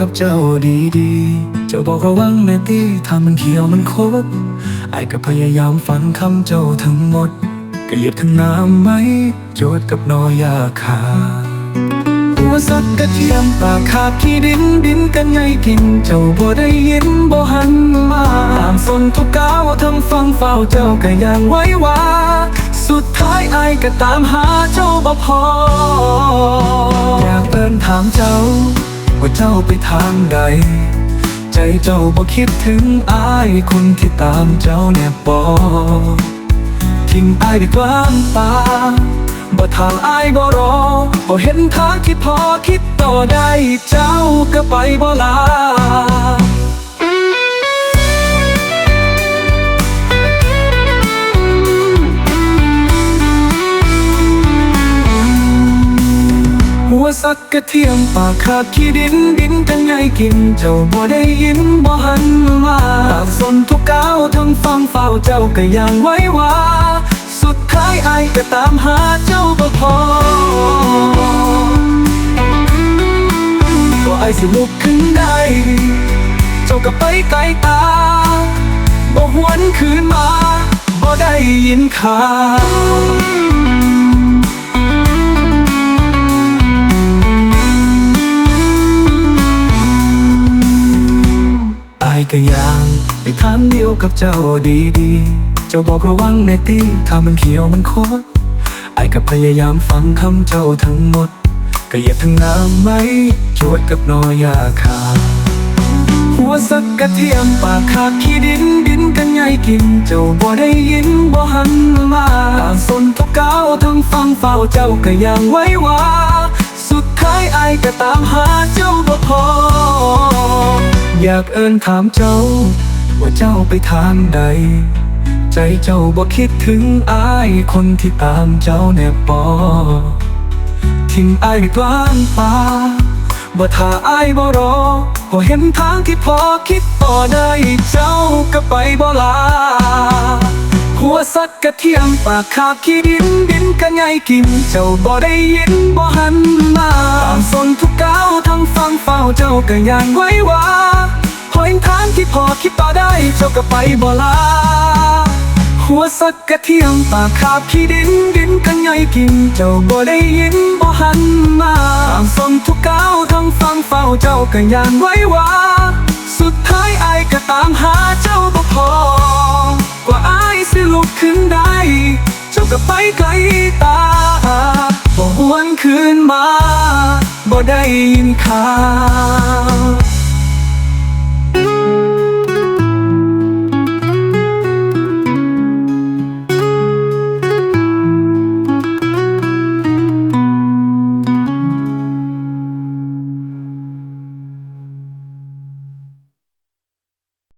กับเจ้าดีๆเจ้าบอกระวังแน่ตีถ้ามันเขียวมันคบไอ้ก็พยายามฟังคำเจ้าทั้งหมดก็เหยียบทั้งน้ำไหม โจดกับนอยาคาหัวสักกระเทียมปากขาบที่ดินดินกันไงกิน เจ้าบ่ได้ยินบ่หันมาตามสนทุกก้าวทั้งฟังเฝ้าเจ้าก็ยังไว้ว่าสุดท้ายไอ้ก็ตามหาเจ้าบ่พออยากเดินถามเจ้า ว่าเจ้าไปทางใด ใจเจ้าบ่คิดถึงอายคนที่ตามเจ้าแนบบอทิ้งอายด้กลางตาบ่ทางอายบ่รอบ่เห็นทางที่พอคิดต่อได้เจ้าก็ไปบ่ลา สักกระเทียมปากขาดขี้ดินดินกันไงกิน เจ้าบ่ได้ยินบ่หันมาปากสนทุกก้าวทั้งฟังเฝ้าเจ้าก็ยังไว้ว่า สุดท้ายไอ้ก็ตามหาเจ้าบ่พอก็ไอ้สิลุกขึ้นได้ เจ้าก็ไปไกลตาบ่หวนคืนมาบ่ได้ยินข่าว ก็ยังไปทางเดียวกับเจ้าดีๆเจ้าบอกระวังในตีถ้ามันเขียวมันโคตรไอ้ก็พยายามฟังคำเจ้าทั้งหมด ก็เหยียบทั้งน้ำไหมจวดกับนอยาคาหัวสักกระเทียมปากขาดขี้ดินดินกันไงกิน เจ้าบ่ได้ยินบ่หันมาตาสนทุกเก้าทั้งฟังเฝ้าเจ้าก็ยังไว้ว่า สุดท้ายไอ้ก็ตามหาเจ้าบ่พอ อยากเอิ้นถามเจ้า ว่าเจ้าไปทางใด ใจเจ้าบ่คิดถึงอายคนที่ตามเจ้าแนบปอทิ้งอายไว้กลางป่าบ่ถ้าอายบ่รอบ่เห็นทางที่พอคิดต่อได้เจ้าก็ไปบ่ลา หัวสักกระเทียมปากขาดขี้ดินดินกันไงกิน เจ้าบ่ได้ยินบ่หันมาตามสนทุกก้าวทั้งฟังเฝ้าเจ้าก็ยังไว้ว่า หอยทางที่พอคิดต่อได้เจ้าก็ไปบ่ลา หัวสักกระเทียมปากขาบขี้ดินดินกันไงกิน เจ้าบ่ได้ยินบ่หันมาตามส่งทุกก้าวทั้งฟังเฝ้าเจ้าก็ยังไว้ว่า สุดท้ายอายก็ตามหาเจ้าบ่พอ กว่าอายสิลุกขึ้นได้ เจ้าก็ไปไกลตาบ่หวนคืนมาบ่ได้ยินข่าว